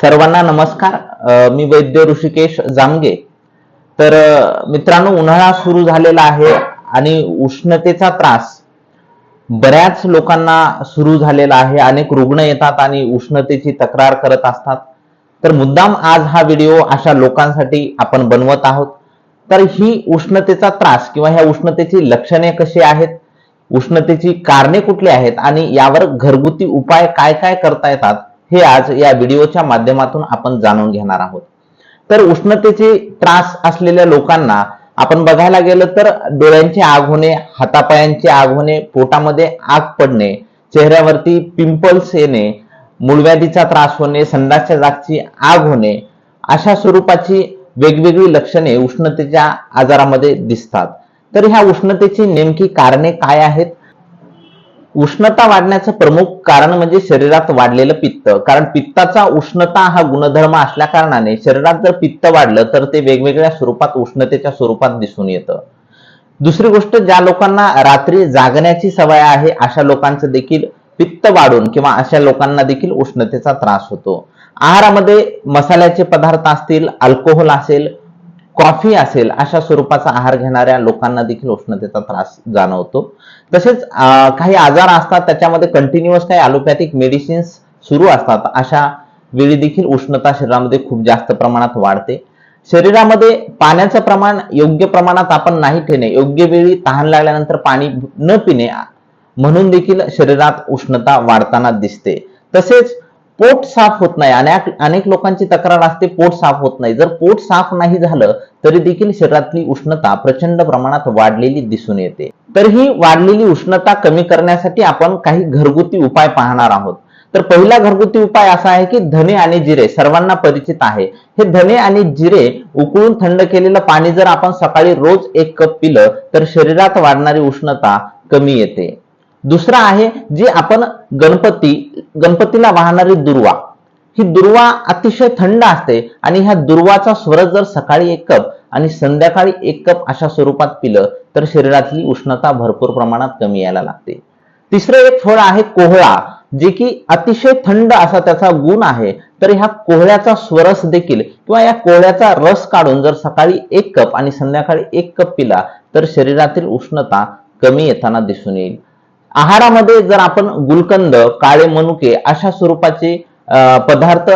सर्वांना नमस्कार. मी वैद्य ऋषिकेश जामगे तर मित्रांनो उन्हाळा सुरू झालेला आहे आणि उष्णतेचा त्रास बऱ्याच लोकांना सुरू झालेला आहे. अनेक रुग्ण येतात आणि उष्णतेची तक्रार करत असतात. तर मुद्दाम आज हा व्हिडिओ अशा लोकांसाठी आपण बनवत आहोत. तर ही उष्णतेचा त्रास किंवा ह्या उष्णतेची लक्षणे कशी आहेत? उष्णतेची कारणे कुठली आहेत? आणि यावर घरगुती उपाय काय काय करता येतात? हे आज या व्हिडिओच्या माध्यमातून आपण जाणून घेणार आहोत. तर उष्णतेचे त्रास असलेल्या लोकांना आपण बघायला गेलं तर डोळ्यांची आग होणे हातापायांची आग होणे पोटामध्ये आग पडणे चेहऱ्यावरती पिंपल्स येणे मूळव्याधीचा त्रास होणे संडासच्या जागची आग होणे अशा स्वरूपाची वेगवेगळी लक्षणे उष्णतेच्या आजारामध्ये दिसतात. तर ह्या उष्णतेची नेमकी कारणे काय आहेत? उष्णता वाढण्याचं प्रमुख कारण म्हणजे शरीरात वाढलेलं पित्त. कारण पित्ताचा उष्णता हा गुणधर्म असल्या कारणाने शरीरात जर पित्त वाढलं तर ते वेगवेगळ्या स्वरूपात उष्णतेच्या स्वरूपात दिसून येतं. दुसरी गोष्ट ज्या लोकांना रात्री जागण्याची सवय आहे अशा लोकांचं देखील पित्त वाढून किंवा अशा लोकांना देखील उष्णतेचा त्रास होतो. आहारामध्ये मसाल्याचे पदार्थ असतील अल्कोहोल असेल कॉफी असेल अशा स्वरूपाचा आहार घेणाऱ्या लोकांना देखील उष्णतेचा त्रास जाणवतो. तसेच काही आजार असतात त्याच्यामध्ये कंटिन्युअस काही अलोपॅथिक मेडिसिन्स सुरू असतात अशा वेळी देखील उष्णता शरीरामध्ये खूप जास्त प्रमाणात वाढते. शरीरामध्ये पाण्याचं प्रमाण योग्य प्रमाणात आपण नाही ठेवणे योग्य वेळी तहान लागल्यानंतर पाणी न पिणे म्हणून देखील शरीरात उष्णता वाढताना दिसते. तसेच पोट साफ होत नाही. अनेक अनेक लोकांची तक्रार असते पोट साफ होत नाही. जर पोट साफ नाही झालं तरी देखील शरीरातली उष्णता प्रचंड प्रमाणात वाढलेली दिसून येते. तर ही वाढलेली उष्णता कमी करण्यासाठी आपण काही घरगुती उपाय पाहणार आहोत. तर पहिला घरगुती उपाय असा आहे की धने आणि जिरे सर्वांना परिचित आहे. हे धने आणि जिरे उकळून थंड केलेलं पाणी जर आपण सकाळी रोज एक कप पिलं तर शरीरात वाढणारी उष्णता कमी येते. दुसरा आहे जे आपण गणपती गणपतीला वाहणारी दुर्वा. ही दुर्वा अतिशय थंड असते आणि ह्या दुर्वाचा स्वर जर सकाळी एक कप आणि संध्याकाळी एक कप अशा स्वरूपात पिलं तर शरीरातली उष्णता भरपूर प्रमाणात कमी यायला लागते. तिसरं एक फळ आहे कोहळा जे की अतिशय थंड असा त्याचा गुण आहे तर ह्या कोहळ्याचा स्वरस देखील किंवा या कोहळ्याचा रस काढून जर सकाळी एक कप आणि संध्याकाळी एक कप पिला तर शरीरातील उष्णता कमी येताना दिसून येईल. आहारामध्ये जर आपण गुलकंद काळे मनुके अशा स्वरूपाचे अं, पदार्थ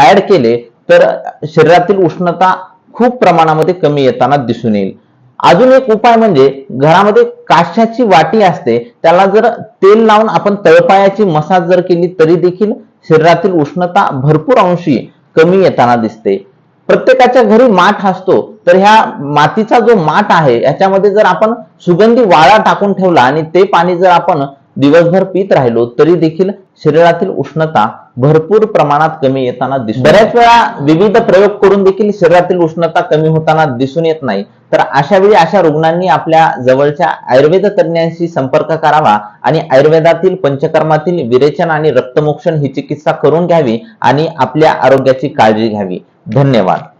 ऍड केले तर शरीरातील उष्णता खूप प्रमाणामध्ये कमी येताना दिसून येईल. अजून एक उपाय म्हणजे घरामध्ये काश्याची वाटी असते त्याला जर तेल लावून आपण तळपायाची मसाज जर केली तरी देखील शरीरातील उष्णता भरपूर अंशी कमी येताना दिसते. प्रत्येकाच्या घरी माठ असतो तर ह्या मातीचा जो माठ आहे याच्यामध्ये जर आपण सुगंधी वाळा टाकून ठेवला आणि ते पाणी जर आपण दिवसभर पित राहिलो तरी देखील शरीरातील उष्णता भरपूर प्रमाणात कमी येताना दिसून बऱ्याच वेळा विविध प्रयोग करून देखील शरीरातील उष्णता कमी होताना दिसून येत नाही. तर अशा वेळी अशा रुग्णांनी आपल्या जवळच्या आयुर्वेद तज्ञांशी संपर्क करावा आणि आयुर्वेदातील पंचकर्मातील विरेचन आणि रक्तमोक्षण ही चिकित्सा करून घ्यावी आणि आपल्या आरोग्याची काळजी घ्यावी. धन्यवाद.